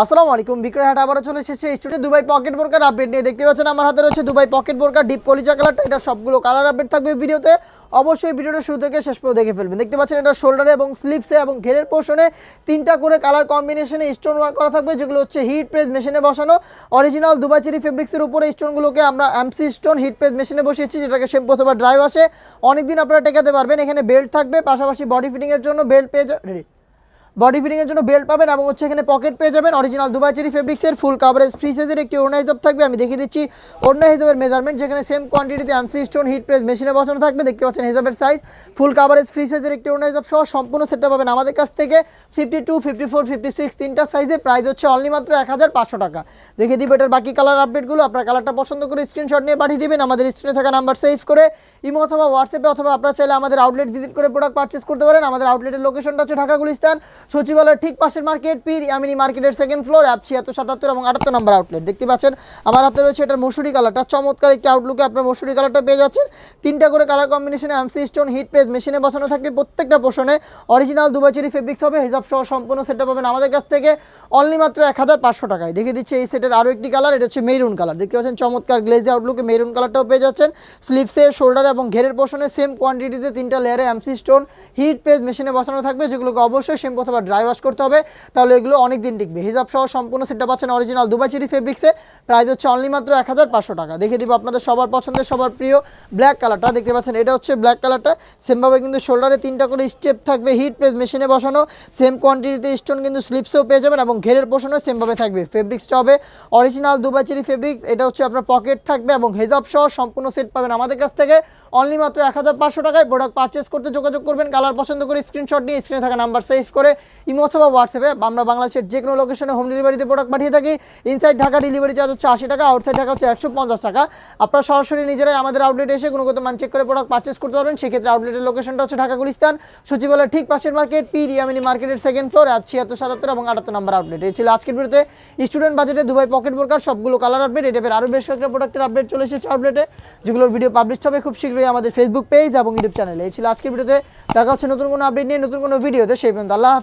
আসসালামু আলাইকুম, বিক্রয় হাট আবারও চলে এসেছে। স্টুডিও দুবাই পকেট বোরকার আপডেট নিয়ে দেখতে পাচ্ছেন আমার হাতে রয়েছে দুবাই পকেট বোরকার ডিপ কলিজা কালারটা। এটা সবগুলো কালার আপডেট থাকবে ভিডিওতে। অবশ্যই ভিডিওটা শুরু থেকে শেষ পর্যন্ত দেখে ফেলবেন। দেখতে পাচ্ছেন এটা শোল্ডারে এবং স্লিপসে এবং ঘেরের পোর্শনে তিনটা করে কালার কম্বিনেশনে স্টোন ওয়ার্ক করা থাকবে, যেগুলো হচ্ছে হিট প্রেস মেশিনে বসানো। অরিজিনাল দুবাই চেরি ফেব্রিক্সের উপরে স্টোনগুলোকে আমরা এমসি স্টোন হিট প্রেস মেশিনে বসিয়েছি, যেটাকে শ্যাম্পু অথবা ড্রাইভ আসে। অনেকদিন আপনারা টেকাতে পারবেন, এখানে বেল্ট থাকবে, পাশাপাশি বডি ফিটিংয়ের জন্য বেল্ট পেয়ে রেডি বডি ফিটিংয়ের জন্য বেল্ট পাবেন এবং হচ্ছে এখানে পকেট পেয়ে যাবেন। অরিজিনাল দুবাই চেরি ফেব্রিক্সের ফুল কাভারেজ ফ্রি সাইজের একটি ওড়না হিসাব থাকবে। আমি দেখিয়ে দিচ্ছি ওড়না হিসাবের মেজারমেন্ট যেখানে সেম কোয়ান্টিটিতে এমসি স্টোন হিট প্রেস মেশিনে বসানো থাকবে। দেখতে পাচ্ছেন হিসাবের সাইজ ফুল কাভারেজ ফ্রি সাইজের একটি ওড়না হিসাব সহ সম্পূর্ণ সেটটা পাবেন আমাদের কাছ থেকে। Fifty two fifty four fifty six তিনটা সাইজে প্রাইস হচ্ছে অনলি মাত্র এক হাজার পাঁচশো টাকা। দেখে দিব এটার বাকি কালার আপডেটগুলো আপনার কালারটা পছন্দ করে স্ক্রিনশট নিয়ে পাঠিয়ে দিবেন। আমাদের স্ক্রিনে থাকা নাম্বার সেভ করে ইমো অথবা হোয়াটসঅ্যাপে অথবা আপনারা চাইলে আমাদের আউটলেট ভিজিট করে প্রোডাক্ট পারচেস করতে পারেন। আমাদের আউটলেটের লোকেশনটা হচ্ছে ঢাকা গুলিস্তান। সচিবালয়ের ঠিক পাশের মার্কেট, পীর ইয়ামিনী মার্কেটের সেকেন্ড ফ্লোর অ্যাপ ছিয়াত্তর, সাতাত্তর এবং আটাত্তর নম্বর আউটলেট দেখতে পাচ্ছেন, আমার হাতে রয়েছে এটার মসুরি কালারটা চমৎকার একটি আউটলুকে আপনার মসুরি কালারটা পেয়ে যাচ্ছেন। তিনটা করে কালার কম্বিনেশনে এমসি স্টোন হিট প্রেস মেশিনে বসানো থাকবে প্রত্যেকটা পোষণে অরিজিনাল দুবাচেরি ফেব্রিক্স হবে, হিসাব সহ সম্পূর্ণ সেটটা পাবেন আমাদের কাছ থেকে। অনলি মাত্র এক হাজার পাঁচশো টাকায়। দেখিয়ে দিচ্ছে এই সেটের আরও একটি কালার এটা হচ্ছে মেরুন কালার দেখতে পাচ্ছেন, চমৎকার গ্লেজি আউটলুকে মেরুন কালারটাও পেয়ে যাচ্ছেন। স্লিপসে শোল্ডার এবং ঘেরের পোষণে সেম কোয়ান্টিটিতে তিনটা লেয়ারে এমসি স্টোন হিট প্রেস মেশিনে বসানো থাকবে, যেগুলোকে অবশ্যই শ্যাম্পু অথবা ড্রাই ওয়াশ করতে হবে, তাহলে এগুলো অনেক দিন টিকবে। হিসাব সহ সম্পূর্ণ সেটটা পাচ্ছেন অরিজিনাল দুবাই চেরি ফেব্রিক্সে প্রাইস হচ্ছে অনলি মাত্র এক হাজার পাঁচশো টাকা। দেখে দিব আপনাদের সবার পছন্দের, সবার প্রিয় ব্ল্যাক কালারটা দেখতে পাচ্ছেন, এটা হচ্ছে ব্ল্যাক কালারটা সেমভাবে কিন্তু শোল্ডারে তিনটা করে স্টেপ থাকবে হিট প্রেস মেশিনে বসানো। সেম কোয়ান্টিটিতে স্টোন কিন্তু স্লিপসেও পেয়ে যাবেন এবং ঘেরের পোষণও সেমভাবে থাকবে। ফেব্রিক্সটা হবে অরিজিনাল দুবাই চেরি ফেব্রিক্স এটা হচ্ছে আপনার পকেট থাকবে এবং হেজাব সহ সম্পূর্ণ সেট পাবেন আমাদের কাছ থেকে। অনলি মাত্র এক হাজার পাঁচশো টাকায় প্রোডাক্ট পারচেস করতে যোগাযোগ করবেন। কালার পছন্দ করে স্ক্রিনশট নিয়ে স্ক্রিনে থাকা নাম্বার সেভ করে ইমো অথবা হোয়াটসঅ্যাপে। আমরা বাংলাদেশের যে কোনো লোকেশনে হোম ডেলিভারিতে প্রোডাক্ট পাঠিয়ে থাকি। ইনসাইড ঢাকা ডেলিভারি চার্জ হচ্ছে আশি টাকা আউটসাইড ঢাকা হচ্ছে একশো পঞ্চাশ টাকা। আপনারা সরাসরি নিজেরাই আমাদের আউটলেটে এসে গুণগত মান চেক করে প্রোডাক্ট পারচেস করতে পারবেন। সেক্ষেত্রে আউটলেটের লোকেশনটা হচ্ছে ঢাকা গুলিস্তান। সচিবালয়ের ঠিক পাশের মার্কেট পি রিয়ামিনি মার্কেটের সেকেন্ড ফ্লোর অ্যাপ ছিয়াত্তর সাতাত্তর এবং আটাত্তর নম্বর আপডেট এই ছিল আজকের ভিডিওতে। স্টুডেন্ট বাজেটে দুবাই পকেট বোরকার সবগুলো কালার আপডেট টাইপের আরও বেশ কয়েকটা প্রোডাক্টের আপডেট চলে এসেছে আপডেটে যেগুলোর ভিডিও পাবলিশ হবে খুব শীঘ্রই আমাদের ফেসবুক পেজ এবং ইউটিউব চ্যানেলে এই ছিল আজকের ভিডিওতে। দেখা হচ্ছে নতুন কোনো আপডেট নিয়ে, নতুন কোনো ভিডিওতে সেই পর্যন্ত আল্লাহ